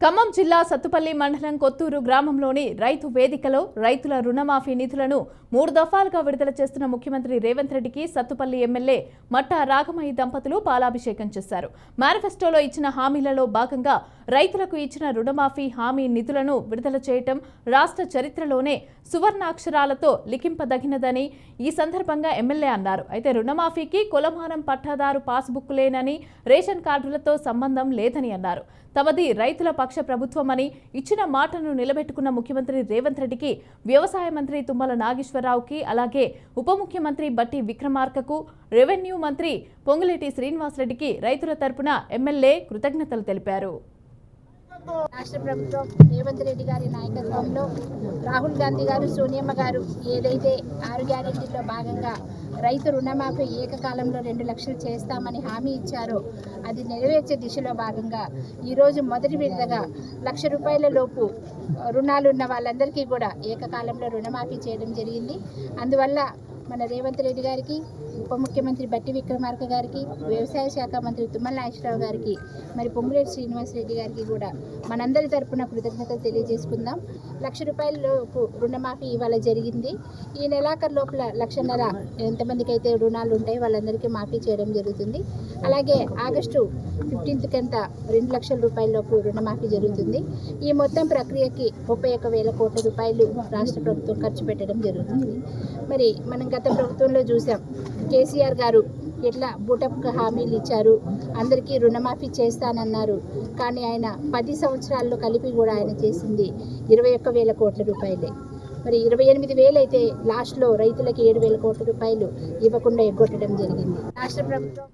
ఖమ్మం జిల్లా సత్తుపల్లి మండలం కొత్తూరు గ్రామంలోని రైతు వేదికలో రైతుల రుణమాఫీ నిధులను మూడు దఫాలుగా విడుదల చేస్తున్న ముఖ్యమంత్రి రేవంత్ రెడ్డికి సత్తుపల్లి ఎమ్మెల్యే మట్టా రాగమయ్య దంపతులు పాలాభిషేకం చేశారు. మేనిఫెస్టోలో ఇచ్చిన హామీలలో భాగంగా రైతులకు ఇచ్చిన రుణమాఫీ హామీ నిధులను విడుదల చేయటం రాష్ట్ర చరిత్రలోనే సువర్ణాక్షరాలతో లిఖింపదగినదని ఈ సందర్భంగా ఎమ్మెల్యే అన్నారు. అయితే రుణమాఫీకి కులమానం పట్టాదారు పాస్బుక్ లేనని రేషన్ కార్డులతో సంబంధం లేదని అన్నారు. తమది రైతుల పక్ష ప్రభుత్వమని ఇచ్చిన మాటను నిలబెట్టుకున్న ముఖ్యమంత్రి రేవంత్ రెడ్డికి వ్యవసాయ మంత్రి తుమ్మల నాగేశ్వరరావుకి అలాగే ఉప ముఖ్యమంత్రి బట్టి విక్రమార్కకు రెవెన్యూ మంత్రి పొంగులేటి శ్రీనివాసరెడ్డికి రైతుల తరపున ఎమ్మెల్యే కృతజ్ఞతలు తెలిపారు. একদম రాష్ట్ర ప్రభుత్వం రేవంత్ రెడ్డి గారి నాయకత్వంలో రాహుల్ గాంధీ గారు సోనియమ్మ గారు ఏదైతే ఆరు గ్యారెంటీల్లో భాగంగా రైతు రుణమాఫీ ఏకకాలంలో రెండు లక్షలు చేస్తామని హామీ ఇచ్చారో అది నెరవేర్చే దిశలో భాగంగా ఈరోజు మొదటి విడతగా లక్ష రూపాయల లోపు రుణాలు ఉన్న వాళ్ళందరికీ కూడా ఏకకాలంలో రుణమాఫీ చేయడం జరిగింది. అందువల్ల మన రేవంత్ రెడ్డి గారికి ఉప ముఖ్యమంత్రి బట్టి విక్రమార్క గారికి వ్యవసాయ శాఖ మంత్రి తుమ్మల నాగేశ్వరరావు గారికి మరి పొంగులేటి శ్రీనివాస్ రెడ్డి గారికి కూడా మనందరి అందరి తరపున కృతజ్ఞతలు తెలియజేసుకుందాం. లక్ష రూపాయల లోపు రుణమాఫీ ఇవాళ జరిగింది. ఈ నెలాఖరు లోపల లక్షన్నర ఎంతమందికి అయితే రుణాలు ఉంటాయి వాళ్ళందరికీ మాఫీ చేయడం జరుగుతుంది. అలాగే ఆగస్టు ఫిఫ్టీన్త్ కంత రెండు లక్షల రూపాయల లోపు రుణమాఫీ జరుగుతుంది. ఈ మొత్తం ప్రక్రియకి ముప్పై ఒక్క వేల కోట్ల రూపాయలు రాష్ట్ర ప్రభుత్వం ఖర్చు పెట్టడం జరుగుతుంది. మరి మనం గత ప్రభుత్వంలో చూసాం కేసీఆర్ గారు ఎట్లా బుటప్ హామీలు ఇచ్చారు? అందరికీ రుణమాఫీ చేస్తానన్నారు. కానీ ఆయన పది సంవత్సరాల్లో కలిపి కూడా ఆయన చేసింది ఇరవై ఒక్క వేల కోట్ల రూపాయలే. మరి ఇరవై ఎనిమిది వేలు అయితే లాస్ట్లో రైతులకి ఏడు వేల కోట్ల రూపాయలు ఇవ్వకుండా ఎగ్గొట్టడం జరిగింది. రాష్ట్ర ప్రభుత్వం